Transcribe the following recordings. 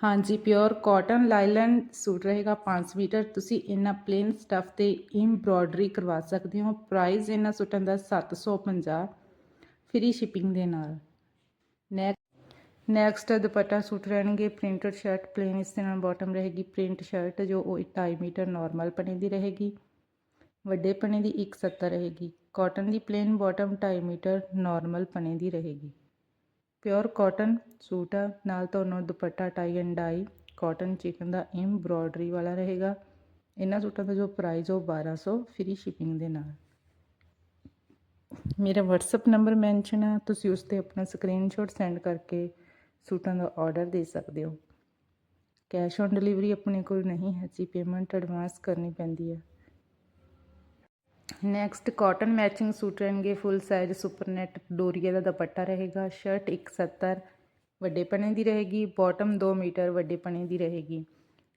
ਹਾਂਜੀ pure cotton ਲਾਈਲਨ suit ਰਹੇਗਾ 5 metre. ਤੁਸੀਂ ਇਹਨਾਂ ਪਲੇਨ ਸਟਫ ਤੇ ਐਮਬ੍ਰੋਇਡਰੀ ਕਰਵਾ ਸਕਦੇ ਹੋ। ਪ੍ਰਾਈਸ ਇਹਨਾਂ ਸੂਟਾਂ ਦਾ 750 ਫ੍ਰੀ ਸ਼ਿਪਿੰਗ ਦੇ ਨਾਲ। ਨੈਕਸਟ ਦੁਪੱਟਾ ਸੂਟ ਰਹਿਣਗੇ। ਪ੍ਰਿੰਟਡ ਸ਼ਰਟ ਪਲੇਨ ਇਸ ਦੇ ਨਾਲ ਬਾਟਮ ਰਹੇਗੀ। ਪ੍ਰਿੰਟ ਸ਼ਰਟ ਜੋ ਉਹ 2.5 ਮੀਟਰ ਨਾਰਮਲ ਪਣੇ ਦੀ ਰਹੇਗੀ। ਵੱਡੇ ਪਣੇ ਦੀ 170 ਰਹੇਗੀ। ਕਾਟਨ ਦੀ ਪਲੇਨ ਬਾਟਮ 2.5 ਮੀਟਰ ਨਾਰਮਲ ਪਣੇ ਦੀ ਰਹੇਗੀ। ਪਿਓਰ ਕਾਟਨ ਸੂਟ ਆ। ਨਾਲ ਤੁਹਾਨੂੰ dupatta, tie and dye, cotton, chikan the embroidery ਵਾਲਾ ਰਹੇਗਾ। ਇਹਨਾਂ ਸੂਟਾਂ ਦਾ ਜੋ ਪ੍ਰਾਈਸ ਉਹ 1200 ਫ੍ਰੀ ਸ਼ਿਪਿੰਗ ਦੇ ਨਾਲ। ਮੇਰਾ WhatsApp ਨੰਬਰ ਮੈਂਸ਼ਨ ਆ। ਤੁਸੀਂ ਉਸ ਤੇ ਆਪਣਾ ਸਕਰੀਨਸ਼ਾਟ ਸੈਂਡ ਕਰਕੇ ਸੂਟਾਂ ਦਾ ਆਰਡਰ ਦੇ ਸਕਦੇ ਹੋ। ਕੈਸ਼ ਔਨ ਡਿਲੀਵਰੀ ਆਪਣੇ ਕੋਲ ਨਹੀਂ ਹੈ ਜੀ। ਪੇਮੈਂਟ ਐਡਵਾਂਸ ਕਰਨੀ ਪੈਂਦੀ ਹੈ ਨੈਕਸਟ ਕਾਟਨ ਮੈਚਿੰਗ ਸੂਟ ਰਹਿਣਗੇ full size super net doria ਦਾ ਦੁਪੱਟਾ ਰਹੇਗਾ ਸ਼ਰਟ 170 ਵੱਡੇ ਪਨੇ ਦੀ ਰਹੇਗੀ ਬਾਟਮ 2 ਮੀਟਰ, ਵੱਡੇ ਪਨੇ ਦੀ ਰਹੇਗੀ।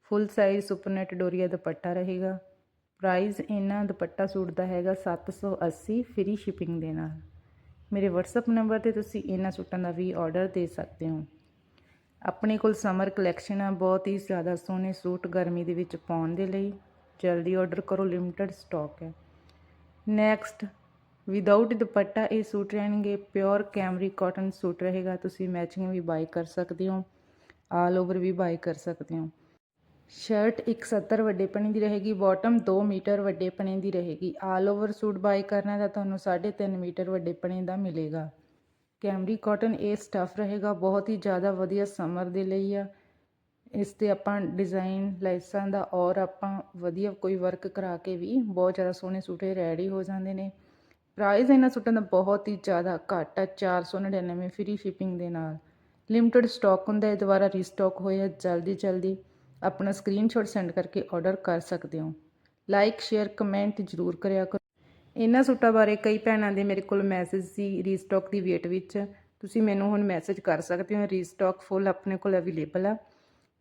Full size super net doria dupatta ਰਹੇਗਾ। ਪ੍ਰਾਈਸ ਇਹਨਾਂ ਦੁਪੱਟਾ ਸੂਟ ਦਾ ਹੈਗਾ 780 ਫ੍ਰੀ ਸ਼ਿਪਿੰਗ ਦੇ ਨਾਲ। ਮੇਰੇ WhatsApp ਨੰਬਰ ਤੇ ਤੁਸੀਂ ਇਹਨਾਂ ਸੂਟਾਂ ਦਾ ਵੀ ਆਰਡਰ ਦੇ ਸਕਦੇ ਹੋ। ਆਪਣੇ ਕੋਲ ਸਮਰ ਕਲੈਕਸ਼ਨ ਆ, ਬਹੁਤ ਹੀ ਜ਼ਿਆਦਾ ਸੋਹਣੇ ਸੂਟ ਗਰਮੀ ਦੇ ਵਿੱਚ ਪਾਉਣ ਦੇ ਲਈ। ਜਲਦੀ ਆਰਡਰ ਕਰੋ ਲਿਮਟਿਡ ਸਟਾਕ ਹੈ। ਨੈਕਸਟ ਵਿਦਆਊਟ ਦੁਪੱਟਾ, ਇਹ ਸੂਟ ਰਹਿਣਗੇ ਪਿਓਰ ਕੈਮਰੀ ਕਾਟਨ ਸੂਟ ਰਹੇਗਾ, ਤੁਸੀਂ ਮੈਚਿੰਗ ਵੀ ਬਾਈ ਕਰ ਸਕਦੇ ਹੋ ਆਲ ਓਵਰ ਵੀ ਬਾਈ ਕਰ ਸਕਦੇ ਹੋ। ਸ਼ਰਟ 170 ਵੱਡੇ ਪਣੇ ਦੀ ਰਹੇਗੀ ਬਾਟਮ 2 ਮੀਟਰ ਵੱਡੇਪਣੇ ਦੀ ਰਹੇਗੀ। ਆਲ ਓਵਰ ਸੂਟ ਬਾਈ ਕਰਨਾ ਤਾਂ ਤੁਹਾਨੂੰ 3.5 ਮੀਟਰ ਵੱਡੇਪਣੇ ਦਾ ਮਿਲੇਗਾ। ਕੈਮਰੀ ਕਾਟਨ ਇਹ ਸਟਫ ਰਹੇਗਾ, ਬਹੁਤ ਹੀ ਜ਼ਿਆਦਾ ਵਧੀਆ ਸਮਰ ਦੇ ਲਈ ਆ। ਇਸ ਤੇ ਆਪਾਂ ਡਿਜ਼ਾਈਨ ਲੈਸਾਂ ਦਾ ਔਰ ਆਪਾਂ ਵਧੀਆ ਕੋਈ ਵਰਕ ਕਰਾ ਕੇ ਵੀ ਬਹੁਤ ਜ਼ਿਆਦਾ ਸੋਹਣੇ ਸੂਟੇ ਰੈਡੀ ਹੋ ਜਾਂਦੇ ਨੇ। ਪ੍ਰਾਈਸ ਇਹਨਾਂ ਸੂਟਾਂ ਦਾ ਬਹੁਤ ਹੀ ਜ਼ਿਆਦਾ ਘੱਟ ਹੈ 499 ਫ੍ਰੀ ਸ਼ਿਪਿੰਗ ਦੇ ਨਾਲ। ਲਿਮਟਿਡ ਸਟਾਕ ਹੁੰਦਾ ਹੈ, ਦੁਬਾਰਾ ਰੀਸਟਾਕ ਹੋਇਆ ਜਲਦੀ ਜਲਦੀ ਆਪਣਾ ਸਕਰੀਨਸ਼ਾਟ ਸੈਂਡ ਕਰਕੇ ਆਰਡਰ ਕਰ ਸਕਦੇ ਹੋ। ਲਾਈਕ ਸ਼ੇਅਰ ਕਮੈਂਟ ਜ਼ਰੂਰ ਕਰਿਆ ਕਰੋ। ਇਹਨਾਂ ਸੂਟਾਂ ਬਾਰੇ ਕਈ ਭੈਣਾਂ ਦੇ ਮੇਰੇ ਕੋਲ ਮੈਸੇਜ ਸੀ ਰੀਸਟਾਕ ਦੀ ਵੇਟ ਵਿੱਚ। ਤੁਸੀਂ ਮੈਨੂੰ ਹੁਣ ਮੈਸੇਜ ਕਰ ਸਕਦੇ ਹੋ ਰੀਸਟਾਕ ਫੁੱਲ ਆਪਣੇ ਕੋਲ ਅਵੇਲੇਬਲ ਆ।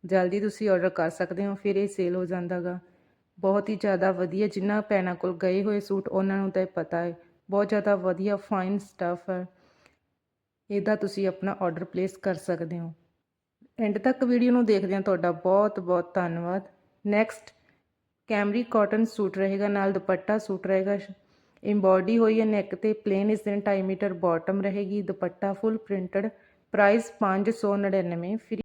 ਜਲਦੀ ਤੁਸੀਂ ਆਰਡਰ ਕਰ ਸਕਦੇ ਹੋ, ਫਿਰ ਇਹ ਸੇਲ ਹੋ ਜਾਂਦਾਗਾ। ਬਹੁਤ ਹੀ ਜ਼ਿਆਦਾ ਵਧੀਆ ਜਿਨ੍ਹਾਂ ਭੈਣਾਂ ਕੋਲ ਗਏ ਹੋਏ ਸੂਟ, ਉਹਨਾਂ ਨੂੰ ਤਾਂ ਇਹ ਪਤਾ ਹੈ। ਬਹੁਤ ਜ਼ਿਆਦਾ ਵਧੀਆ ਫਾਈਨ ਸਟੱਫ ਹੈ। ਇਹਦਾ ਤੁਸੀਂ ਆਪਣਾ ਆਰਡਰ ਪਲੇਸ ਕਰ ਸਕਦੇ ਹੋ। ਐਂਡ ਤੱਕ ਵੀਡੀਓ ਨੂੰ ਦੇਖਦਿਆਂ ਤੁਹਾਡਾ ਬਹੁਤ ਬਹੁਤ ਧੰਨਵਾਦ। ਨੈਕਸਟ ਕੈਮਰੀ ਕਾਟਨ ਸੂਟ ਰਹੇਗਾ, ਨਾਲ ਦੁਪੱਟਾ ਸੂਟ ਰਹੇਗਾ। ਐਮਬੋਡੀ ਹੋਈ ਹੈ ਨੈਕ ਤੇ ਪਲੇਨ ਇਸ ਦਿਨ 2.5 ਮੀਟਰ ਬਾਟਮ ਰਹੇਗੀ। Dupatta full printed price 599 free